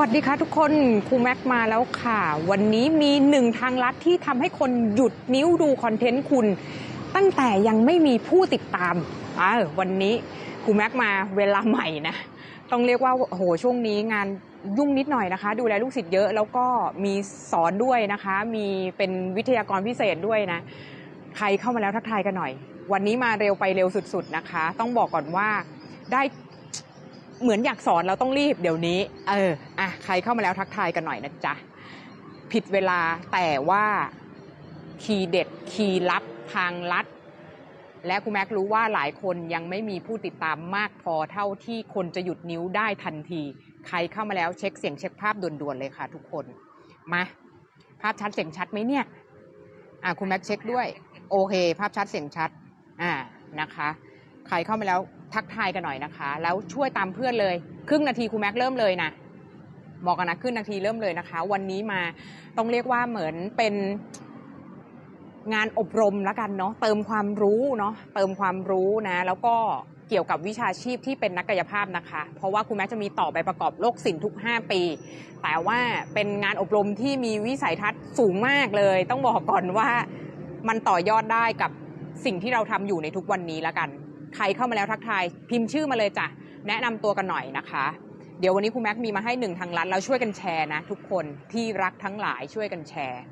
วัสดีค่ะทุกคนครูแม็กมาแล้วค่ะ วันนี้มีหนึ่งทางลัดที่ทำให้คนหยุดนิ้วดูคอนเทนต์คุณ ตั้งแต่ยังไม่มีผู้ติดตามอ่าวันนี้ครูแม็กมาเวลาใหม่นะ ต้องเรียกว่าโอ้โหช่วงนี้งานยุ่งนิดหน่อยนะคะ ดูแลลูกศิษย์เยอะแล้วก็มีสอนด้วยนะคะ มีเป็นวิทยากรพิเศษด้วยนะ ใครเข้ามาแล้วทักทายกันหน่อย วันนี้มาเร็วไปเร็วสุด ๆนะคะ ต้องบอกก่อนว่าได้ เหมือนอยากสอนเราต้องรีบเดี๋ยวนี้ เอออะใครเข้ามาแล้วทักทายกันหน่อยนะจ๊ะ ผิดเวลาแต่ว่าคีย์เด็ดคีย์ลับทางลัด และคุณแม็กรู้ว่าหลายคนยังไม่มีผู้ติดตามมากพอเท่าที่คนจะหยุดนิ้วได้ทันที ใครเข้ามาแล้วเช็คเสียงเช็คภาพด่วนๆเลยค่ะทุกคน มา ภาพชัดเสียงชัดไหมเนี่ย อะคุณแม็กเช็คด้วย โอเค ภาพชัดเสียงชัด อ่านะคะ ใครเข้ามาแล้ว ทักทายกันหน่อยนะคะ แล้วช่วยตามเพื่อนเลย ครึ่งนาทีครูแม็กเริ่มเลยนะบอกกันนะครึ่งนาทีเริ่มเลยนะคะ วันนี้มาต้องเรียกว่าเหมือนเป็นงานอบรมแล้วกันเนาะเติมความรู้เนาะเติมความรู้นะ แล้วก็เกี่ยวกับวิชาชีพที่เป็นนักกายภาพนะคะ เพราะว่าครูแม็กจะมีต่อใบประกอบโรคศิลป์ทุก 5 ปี แต่ว่าเป็นงานอบรมที่มีวิสัยทัศน์สูงมากเลย ต้องบอกก่อนว่ามันต่อยอดได้กับสิ่งที่เราทำอยู่ในทุกวันนี้แล้วกัน ใครเข้ามาแล้วทักทายพิมพ์ชื่อมาเลยจ้ะแนะนำตัวกันหน่อยนะคะ เดี๋ยววันนี้ครูแม็กมีมาให้หนึ่งทางลัดแล้วช่วยกันแชร์นะ ทุกคนที่รักทั้งหลายช่วยกันแชร์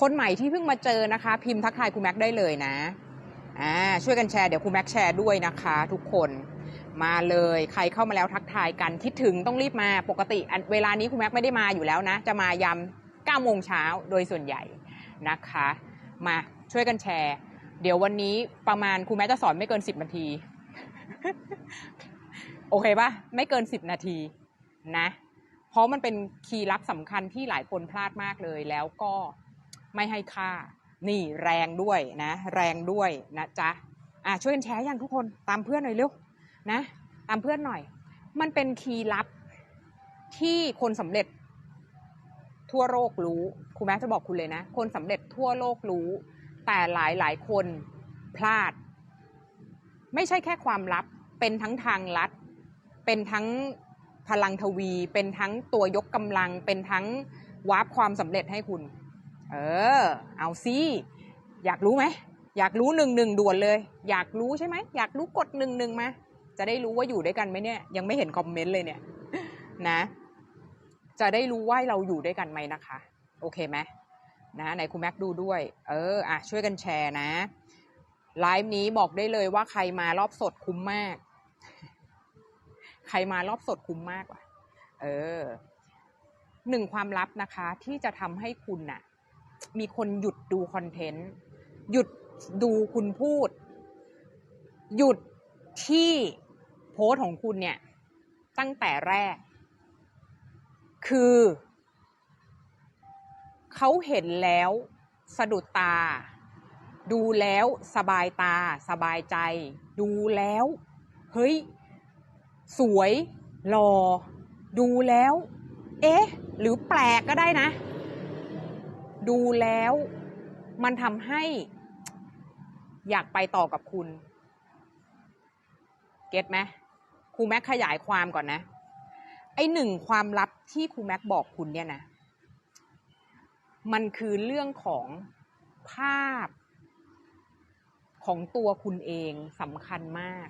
คนใหม่ที่เพิ่งมาเจอนะคะ พิมพ์ทักทายครูแม็กได้เลยนะอ่าช่วยกันแชร์เดี๋ยวครูแม็กแชร์ด้วยนะคะ ทุกคนมาเลยใครเข้ามาแล้วทักทายกันคิดถึงต้องรีบมาปกติเวลานี้ครูแม็กไม่ได้มาอยู่แล้วนะ จะมายำ9โมงเช้าโดยส่วนใหญ่นะคะ มาช่วยกันแชร์ เดี๋ยววันนี้ประมาณครูแม็กจะสอนไม่เกิน10นาที โอเคปะไม่เกิน10นาทีนะ เพราะมันเป็นคีย์ลับสำคัญที่หลายคนพลาดมากเลย แล้วก็ไม่ให้ค่า นี่แรงด้วยนะ แรงด้วยนะจ๊ะอะช่วยกันแชร์อย่างทุกคนตามเพื่อนหน่อยเร็วนะ ตามเพื่อนหน่อย มันเป็นคีย์ลับที่คนสำเร็จทั่วโลกรู้ครูแม็กจะบอกคุณเลยนะ คนสำเร็จทั่วโลกรู้ แต่หลายหลายคนพลาด ไม่ใช่แค่ความลับ เป็นทั้งทางลัด เป็นทั้งพลังทวี เป็นทั้งตัวยกกำลัง เป็นทั้งวาร์ปความสำเร็จให้คุณ เออ เอาซิอยากรู้ไหม อยากรู้หนึ่งหนึ่งด่วนเลย อยากรู้ใช่ไหม อยากรู้กดหนึ่งหนึ่งมา จะได้รู้ว่าอยู่ด้วยกันไหมเนี่ย ยังไม่เห็นคอมเมนต์เลยเนี่ย นะ จะได้รู้ว่าเราอยู่ด้วยกันไหมนะคะ โอเคไหม นะไหนคุณแม็กดูด้วย เอออะช่วยกันแชร์นะไลฟ์นี้บอกได้เลยว่าใครมารอบสดคุ้มมาก ใครมารอบสดคุ้มมากว่ะ เออหนึ่งความลับนะคะ ที่จะทำให้คุณน่ะ มีคนหยุดดูคอนเทนต์หยุดดูคุณพูด หยุดที่โพสต์ของคุณเนี่ย ตั้งแต่แรก คือ เขาเห็นแล้วสะดุดตา ดูแล้วสบายตา สบายใจ ดูแล้ว เฮ้ย สวยหล่อดูแล้ว เอ๊ะ หรือแปลกก็ได้นะ ดูแล้วมันทำให้ อยากไปต่อกับคุณ เก็ตไหมครูแม็กขยายความก่อนนะ ไอหนึ่งความลับที่ครูแม็กบอกคุณเนี่ยนะ มันคือเรื่องของภาพของตัวคุณเองสำคัญมาก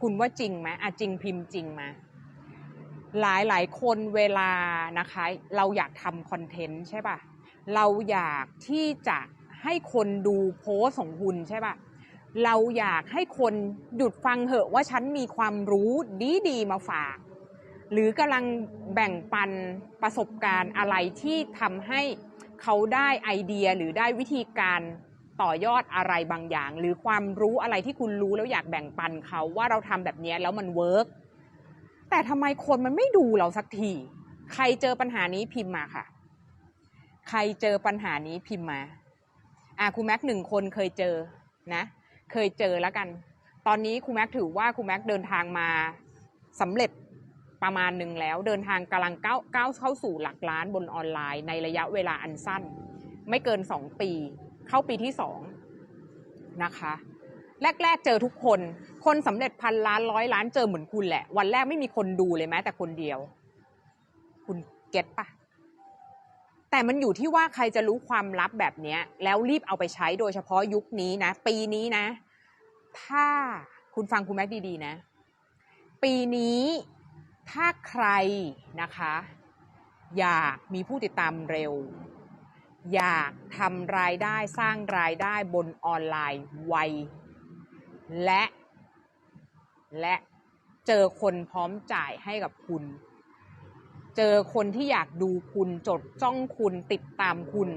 คุณว่าจริงไหมอะจริงพิมพ์จริงไหมหลายหลายคนเวลานะคะ เราอยากทำคอนเทนต์ใช่ป่ะ เราอยากที่จะให้คนดูโพสของคุณใช่ป่ะ เราอยากให้คนหยุดฟังเหอะว่าฉันมีความรู้ดีๆมาฝาก หรือกำลังแบ่งปันประสบการณ์อะไรที่ทำให้เขาได้ไอเดียหรือได้วิธีการต่อยอดอะไรบางอย่าง หรือความรู้อะไรที่คุณรู้แล้วอยากแบ่งปันเขาว่าเราทำแบบนี้แล้วมันเวิร์กแต่ทำไมคนมันไม่ดูเราสักที ใครเจอปัญหานี้พิมพ์มาค่ะ ใครเจอปัญหานี้พิมพ์มาอะครูแม็กหนึ่งคนเคยเจอนะ เคยเจอแล้วกัน ตอนนี้ครูแม็กถือว่าครูแม็กเดินทางมาสำเร็จ ประมาณหนึ่งแล้ว เดินทางกำลังก้าวก้าวเข้าสู่หลักล้านบนออนไลน์ในระยะเวลาอันสั้น ไม่เกินสองปี เข้าปีที่สองนะคะแรก ๆ เจอทุกคน คนสำเร็จพันล้านร้อยล้านเจอเหมือนคุณแหละ วันแรกไม่มีคนดูเลยแม้แต่คนเดียว คุณเก็ตปะแต่มันอยู่ที่ว่าใครจะรู้ความลับแบบนี้แล้วรีบเอาไปใช้โดยเฉพาะยุคนี้นะ ปีนี้นะ ถ้าคุณฟังคุณแม็กดีๆนะ ปีนี้ ถ้าใครนะคะ อยากมีผู้ติดตามเร็ว อยากทำรายได้สร้างรายได้บนออนไลน์ไว และ และเจอคนพร้อมจ่ายให้กับคุณ เจอคนที่อยากดูคุณจดจ้องคุณติดตามคุณ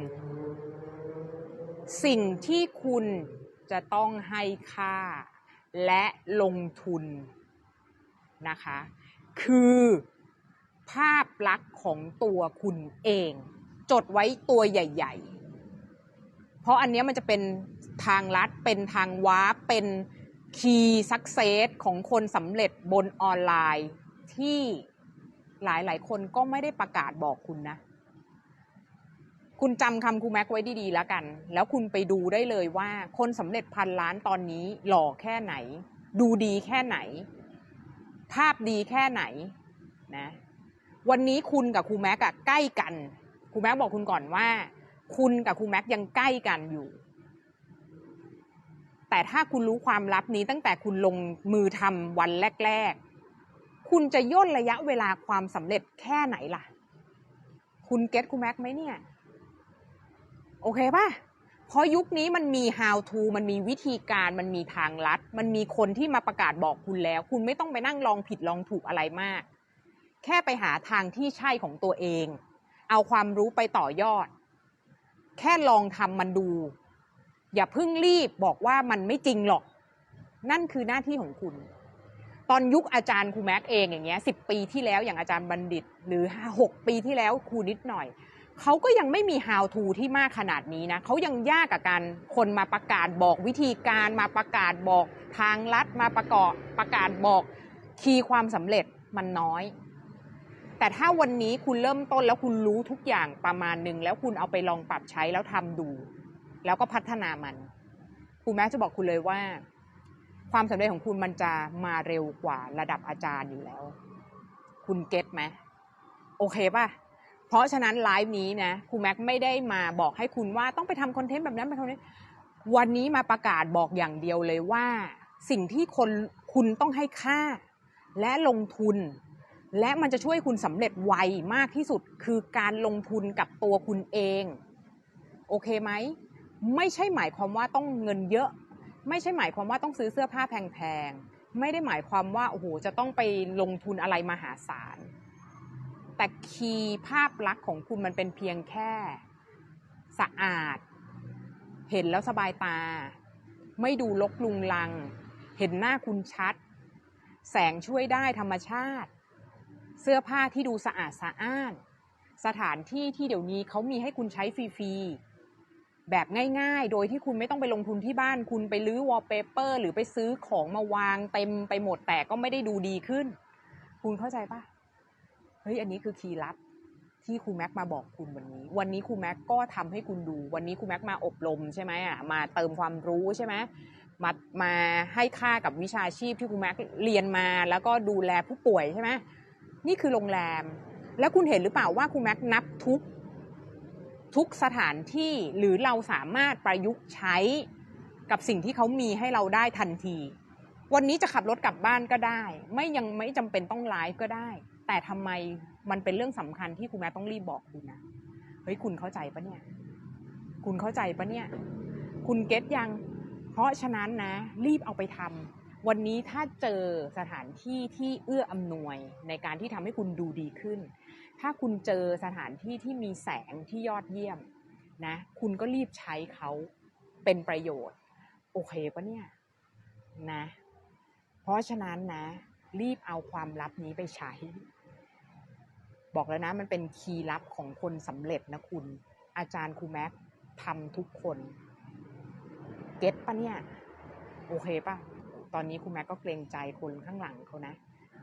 สิ่งที่คุณจะต้องให้ค่า และลงทุนนะคะ คือภาพลักษณ์ของตัวคุณเอง จดไว้ตัวใหญ่ ๆ เพราะอันเนี้ยมันจะเป็นทางลัดเป็นทางวาร์เป็นคีย์สักเซสของคนสำเร็จบนออนไลน์ที่หลายๆคนก็ไม่ได้ประกาศบอกคุณนะ คุณจำคำครูแม็กไว้ดีๆแล้วกัน แล้วคุณไปดูได้เลยว่าคนสำเร็จพันล้านตอนนี้หล่อแค่ไหน ดูดีแค่ไหน ภาพดีแค่ไหนนะวันนี้คุณกับครูแม็กอะใกล้กันครูแม็กบอกคุณก่อนว่า คุณกับครูแม็กยังใกล้กันอยู่ แต่ถ้าคุณรู้ความลับนี้ตั้งแต่คุณลงมือทำวันแรก ๆ คุณจะย่นระยะเวลาความสำเร็จแค่ไหนล่ะ คุณเก็ตครูแม็กไหมเนี่ย โอเคป่ะ เพราะยุคนี้มันมี how to มันมีวิธีการมันมีทางลัด มันมีคนที่มาประกาศบอกคุณแล้ว คุณไม่ต้องไปนั่งลองผิดลองถูกอะไรมาก แค่ไปหาทางที่ใช่ของตัวเอง เอาความรู้ไปต่อยอด แค่ลองทำมันดู อย่าเพิ่งรีบบอกว่ามันไม่จริงหรอก นั่นคือหน้าที่ของคุณ ตอนยุคอาจารย์ครูแม็กเองอย่างเงี้ยสิบปีที่แล้วอย่างอาจารย์บัณฑิต หรือหกปีที่แล้วครูนิดหน่อย เขาก็ยังไม่มี how to ที่มากขนาดนี้นะเขายังยากกับการคนมาประกาศบอกวิธีการมาประกาศบอกทางลัดมาประกอบประกาศบอกคีย์ความสำเร็จมันน้อย แต่ถ้าวันนี้คุณเริ่มต้นแล้วคุณรู้ทุกอย่างประมาณหนึ่งแล้วคุณเอาไปลองปรับใช้แล้วทำดู แล้วก็พัฒนามันครูแม่จะบอกคุณเลยว่า ความสำเร็จของคุณมันจะมาเร็วกว่าระดับอาจารย์อยู่แล้ว คุณเก็ตไหมโอเคป่ะ เพราะฉะนั้นไลฟ์นี้นะครูแม็กไม่ได้มาบอกให้คุณว่าต้องไปทำคอนเทนต์แบบนั้นไปทำนี้วันนี้มาประกาศบอกอย่างเดียวเลยว่า สิ่งที่คนคุณต้องให้ค่า และลงทุน และมันจะช่วยคุณสำเร็จไวมากที่สุดคือการลงทุนกับตัวคุณเอง โอเคไหมไม่ใช่หมายความว่าต้องเงินเยอะ ไม่ใช่หมายความว่าต้องซื้อเสื้อผ้าแพงๆไม่ได้หมายความว่าโอ้โหจะต้องไปลงทุนอะไรมหาศาล แต่คีย์ภาพลักษณ์ของคุณมันเป็นเพียงแค่สะอาด เห็นแล้วสบายตา ไม่ดูลกลุงลัง เห็นหน้าคุณชัด แสงช่วยได้ธรรมชาติ เสื้อผ้าที่ดูสะอาดสะอ้าน สถานที่ที่เดี๋ยวนี้เขามีให้คุณใช้ฟรีๆ แบบง่ายๆ โดยที่คุณไม่ต้องไปลงทุนที่บ้าน คุณไปลื้อวอลเปเปอร์ หรือไปซื้อของมาวางเต็มไปหมดแต่ก็ไม่ได้ดูดีขึ้น คุณเข้าใจปะ ฮ้ยอันนี้คือคีย์ลับที่ครูแม็กมาบอกคุณวันนี้ วันนี้ครูแม็กก็ทำให้คุณดู วันนี้ครูแม็กมาอบรมใช่ไหมอะมาเติมความรู้ใช่ไหมมามาให้ค่ากับวิชาชีพที่ครูแม็กเรียนมา แล้วก็ดูแลผู้ป่วยใช่ไหมนี่คือโรงแรม แล้วคุณเห็นหรือเปล่าว่าครูแม็กนับทุกทุกสถานที่หรือเราสามารถประยุกต์ใช้กับสิ่งที่เขามีให้เราได้ทันที วันนี้จะขับรถกลับบ้านก็ได้ ไม่ยังไม่จำเป็นต้องไลฟ์ก็ได้ แต่ทำไมมันเป็นเรื่องสำคัญที่คุณแม่ต้องรีบบอกคุณนะเฮ้ยคุณเข้าใจปะเนี่ย คุณเข้าใจปะเนี่ย คุณเก็ตยัง เพราะฉะนั้นนะ รีบเอาไปทำวันนี้ถ้าเจอสถานที่ที่เอื้ออำนวยในการที่ทำให้คุณดูดีขึ้น ถ้าคุณเจอสถานที่ที่มีแสงที่ยอดเยี่ยมนะ คุณก็รีบใช้เขาเป็นประโยชน์ โอเคปะเนี่ยนะ เพราะฉะนั้นนะ รีบเอาความลับนี้ไปใช้ บอกแล้วนะมันเป็นคีย์ลับของคนสำเร็จนะคุณ อาจารย์ครูแม็กทำทุกคน เก็ตปะเนี่ย โอเคปะตอนนี้ครูแม็กก็เกรงใจคนข้างหลังเขานะ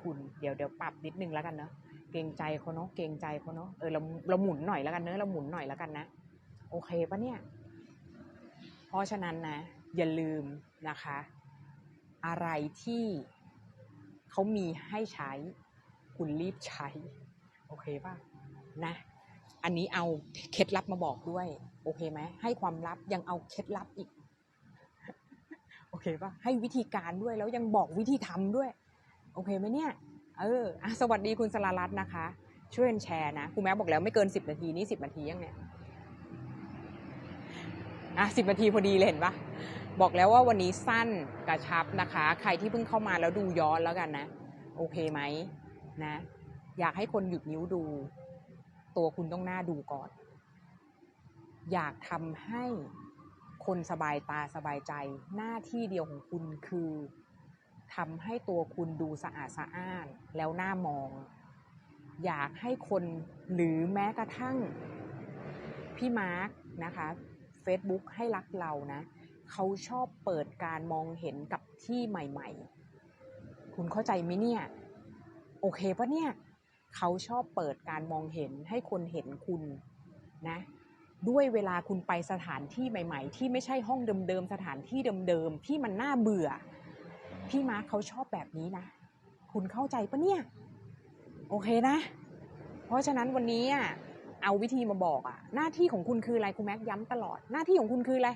คุณเดี๋ยวเดี๋ยวปรับนิดนึงแล้วกันเนาะเกรงใจเขาเนาะเกรงใจเขาเนาะเออเราเราหมุนหน่อยแล้วกันเนอะเราหมุนหน่อยแล้วกันนะโอเคปะเนี่ย เพราะฉะนั้นนะ อย่าลืมนะคะ อะไรที่เขามีให้ใช้ คุณรีบใช้ ออเคป่ะนะ อันนี้เอาเคล็ดลับมาบอกด้วย โอเคไหมให้ความลับยังเอาเคล็ดลับอีก โอเคป่ะให้วิธีการด้วยแล้วยังบอกวิธีทำด้วย โอเคไหมเนี่ย เออสวัสดีคุณสลารัตน์นะคะ ช่วยแชร์นะครูแม่บอกแล้วไม่เกินสิบนาทีนี่สิบนาทียังเนี่ยอะสิบนาทีพอดีเลยเห็นปะบอกแล้วว่าวันนี้สั้นกระชับนะคะ ใครที่เพิ่งเข้ามาแล้วดูย้อนแล้วกันนะ โอเคไหมนะ อยากให้คนหยุดนิ้วดู ตัวคุณต้องหน้าดูก่อน อยากทำให้คนสบายตาสบายใจ หน้าที่เดียวของคุณคือทำให้ตัวคุณดูสะอาดสะอ้านแล้วหน้ามอง อยากให้คนหรือแม้กระทั่งพี่มาร์กนะคะ Facebook ให้รักเรานะ เขาชอบเปิดการมองเห็นกับที่ใหม่ ๆ คุณเข้าใจไหมเนี่ย โอเคปะเนี่ย เขาชอบเปิดการมองเห็นให้คนเห็นคุณนะด้วยเวลาคุณไปสถานที่ใหม่ ๆ ที่ไม่ใช่ห้องเดิมๆสถานที่เดิมๆที่มันน่าเบื่อ พี่มาร์คเขาชอบแบบนี้นะ คุณเข้าใจปะเนี่ย โอเคนะ เพราะฉะนั้นวันนี้อะเอาวิธีมาบอกอะ หน้าที่ของคุณคืออะไรคุณแม็กย้ำตลอด หน้าที่ของคุณคืออะไร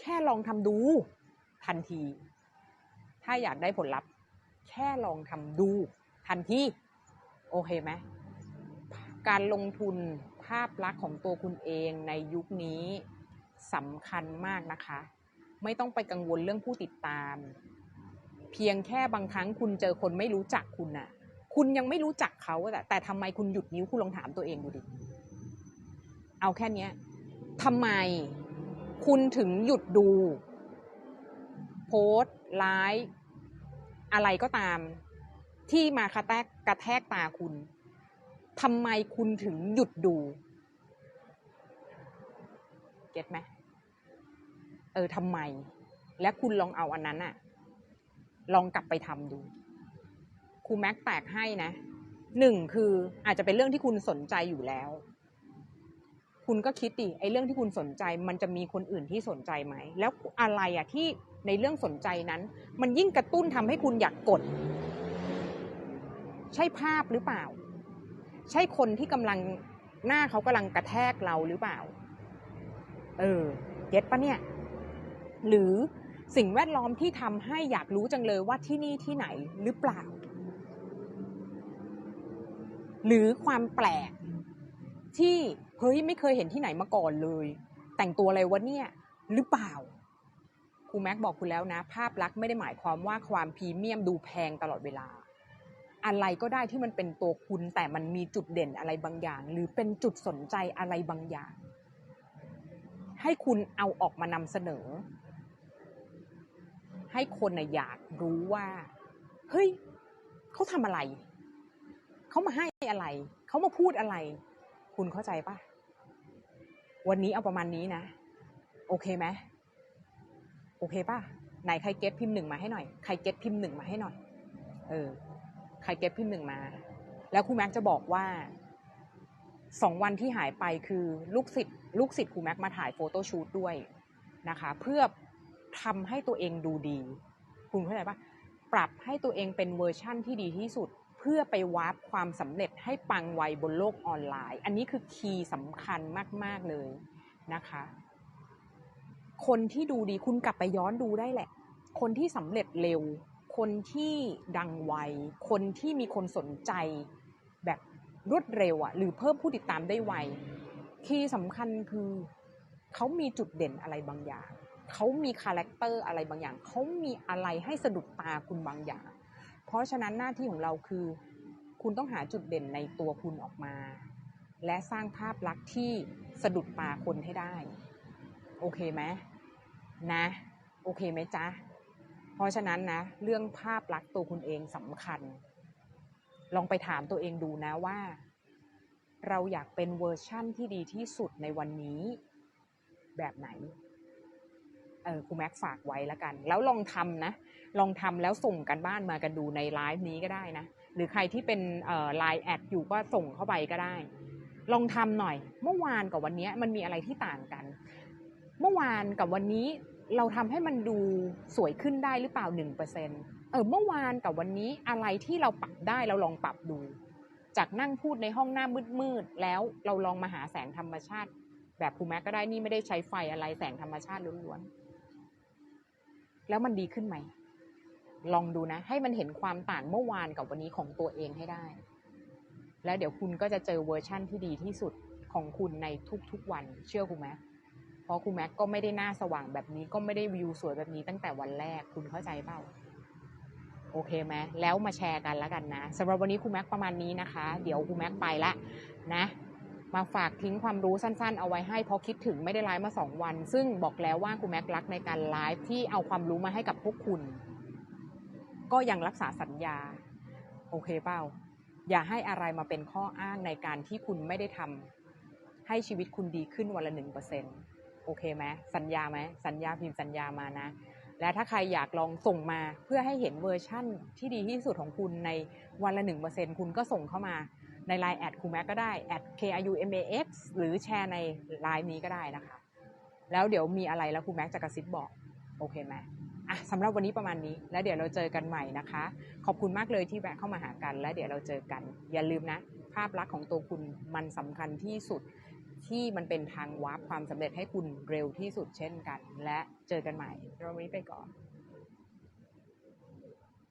แค่ลองทำดู ทันที ถ้าอยากได้ผลลัพธ์ แค่ลองทำดู ทันที โอเคไหมการลงทุนภาพลักษณ์ของตัวคุณเองในยุคนี้สำคัญมากนะคะ ไม่ต้องไปกังวลเรื่องผู้ติดตาม เพียงแค่บางครั้งคุณเจอคนไม่รู้จักคุณน่ะ คุณยังไม่รู้จักเขาแต่แต่ทำไมคุณหยุดนิ้วคุณลองถามตัวเองดูดิ เอาแค่นี้ทำไมคุณถึงหยุดดู โพสต์ไลฟ์อะไรก็ตาม ที่มากระแทกกระแทกตาคุณทำไมคุณถึงหยุดดู เก็ตไหมเออทำไม และคุณลองเอาอันนั้นอะลองกลับไปทำดูครูแม็กแตกให้นะหนึ่งคืออาจจะเป็นเรื่องที่คุณสนใจอยู่แล้ว คุณก็คิดดิไอ้เรื่องที่คุณสนใจ มันจะมีคนอื่นที่สนใจไหม แล้วอะไรอะที่ในเรื่องสนใจนั้น มันยิ่งกระตุ้นทำให้คุณอยากกด ใช่ภาพหรือเปล่า ใช่คนที่กำลังหน้าเขากำลังกระแทกเราหรือเปล่า เออเก็ตปะเนี่ย หรือสิ่งแวดล้อมที่ทำให้อยากรู้จังเลยว่าที่นี่ที่ไหนหรือเปล่า หรือความแปลกที่เฮ้ยไม่เคยเห็นที่ไหนมาก่อนเลย แต่งตัวอะไรวะเนี่ย หรือเปล่าครูแม็กบอกคุณแล้วนะ ภาพลักษณ์ไม่ได้หมายความว่าความพรีเมียมดูแพงตลอดเวลา อะไรก็ได้ที่มันเป็นตัวคุณ แต่มันมีจุดเด่นอะไรบางอย่าง หรือเป็นจุดสนใจอะไรบางอย่าง ให้คุณเอาออกมานำเสนอ ให้คนอยากรู้ว่า เฮ้ยเขาทำอะไร เขามาให้อะไร เขามาพูดอะไร คุณเข้าใจปะวันนี้เอาประมาณนี้นะ โอเคไหมโอเคปะไหนใครเก็ตพิมพ์หนึ่งมาให้หน่อย ใครเก็ตพิมพ์หนึ่งมาให้หน่อย เออ ครเก็ตพิมพ์หนึ่งมา แล้วครูแม็กจะบอกว่าสองวันที่หายไปคือลูกศิษย์ลูกศิษย์ครูแม็กมาถ่ายโฟโต้ชูตด้วยนะคะ เพื่อทำให้ตัวเองดูดี คุณเข้าใจปะปรับให้ตัวเองเป็นเวอร์ชั่นที่ดีที่สุด เพื่อไปวาร์ปความสำเร็จให้ปังไวบนโลกออนไลน์ อันนี้คือคีย์สำคัญมาก ๆ เลยนะคะ คนที่ดูดีคุณกลับไปย้อนดูได้แหละ คนที่สำเร็จเร็ว คนที่ดังไว คนที่มีคนสนใจแบบรวดเร็วอะหรือเพิ่มผู้ติดตามได้ไว คีย์สำคัญคือเขามีจุดเด่นอะไรบางอย่าง เขามีคาแรคเตอร์อะไรบางอย่าง เขามีอะไรให้สะดุดตาคุณบางอย่าง เพราะฉะนั้นหน้าที่ของเราคือ คุณต้องหาจุดเด่นในตัวคุณออกมา และสร้างภาพลักษณ์ที่สะดุดตาคนให้ได้ โอเคไหมนะ โอเคไหมจ๊ะ เพราะฉะนั้นนะเรื่องภาพลักษณ์ตัวคุณเองสำคัญ ลองไปถามตัวเองดูนะว่า เราอยากเป็นเวอร์ชั่นที่ดีที่สุดในวันนี้แบบไหนเออครูแม็กฝากไว้แล้วกัน แล้วลองทำนะ ลองทำแล้วส่งกันบ้านมากันดูในไลฟ์นี้ก็ได้นะ หรือใครที่เป็นไลน์แอดอยู่ก็ส่งเข้าไปก็ได้ ลองทำหน่อย เมื่อวานกับวันนี้มันมีอะไรที่ต่างกัน เมื่อวานกับวันนี้ เราทำให้มันดูสวยขึ้นได้หรือเปล่าหนึ่งเปอร์เซ็นเออเมื่อวานกับวันนี้อะไรที่เราปรับได้เราลองปรับดู จากนั่งพูดในห้องหน้ามืดๆแล้วเราลองมาหาแสงธรรมชาติ แบบครูแม็กก็ได้นี่ไม่ได้ใช้ไฟอะไรแสงธรรมชาติล้วนๆแล้วมันดีขึ้นไหมลองดูนะ ให้มันเห็นความต่างเมื่อวานกับวันนี้ของตัวเองให้ได้ แล้วเดี๋ยวคุณก็จะเจอเวอร์ชั่นที่ดีที่สุดของคุณในทุกๆวัน เชื่อครูแม็ก เพราะครูแม็กก็ไม่ได้หน้าสว่างแบบนี้ก็ไม่ได้วิวสวยแบบนี้ตั้งแต่วันแรกคุณเข้าใจเปล่าโอเคไหมแล้วมาแชร์กันแล้วกันนะสำหรับวันนี้ครูแม็กประมาณนี้นะคะ เดี๋ยวครูแม็กไปละนะมาฝากทิ้งความรู้สั้นๆ เอาไว้ให้เพราะคิดถึงไม่ได้ไลฟ์มาสองวัน ซึ่งบอกแล้วว่าครูแม็กรักในการไลฟ์ที่เอาความรู้มาให้กับพวกคุณ ก็ยังรักษาสัญญา โอเคเปล่า อย่าให้อะไรมาเป็นข้ออ้างในการที่คุณไม่ได้ทำให้ชีวิตคุณดีขึ้นวันละหนึ่งเปอร์เซ็นต์ โอเคไหมสัญญาไหมสัญญาพิมพ์สัญญามานะ และถ้าใครอยากลองส่งมาเพื่อให้เห็นเวอร์ชั่นที่ดีที่สุดของคุณในวันละหนึ่งเปอร์เซ็นคุณก็ส่งเข้ามาใน Line แอดคูแม็กก็ได้แอด k r u m a x หรือแชร์ในไลน์นี้ก็ได้นะคะ แล้วเดี๋ยวมีอะไรแล้วครูแม็กจะกระซิบบอก โอเคไหมอะสำหรับวันนี้ประมาณนี้ แล้วเดี๋ยวเราเจอกันใหม่นะคะ ขอบคุณมากเลยที่แวะเข้ามาหากัน และเดี๋ยวเราเจอกัน อย่าลืมนะ ภาพลักษณ์ของตัวคุณมันสำคัญที่สุด ที่มันเป็นทางวาร์ปความสำเร็จให้คุณเร็วที่สุดเช่นกัน และเจอกันใหม่เราวันนี้ไปก่อน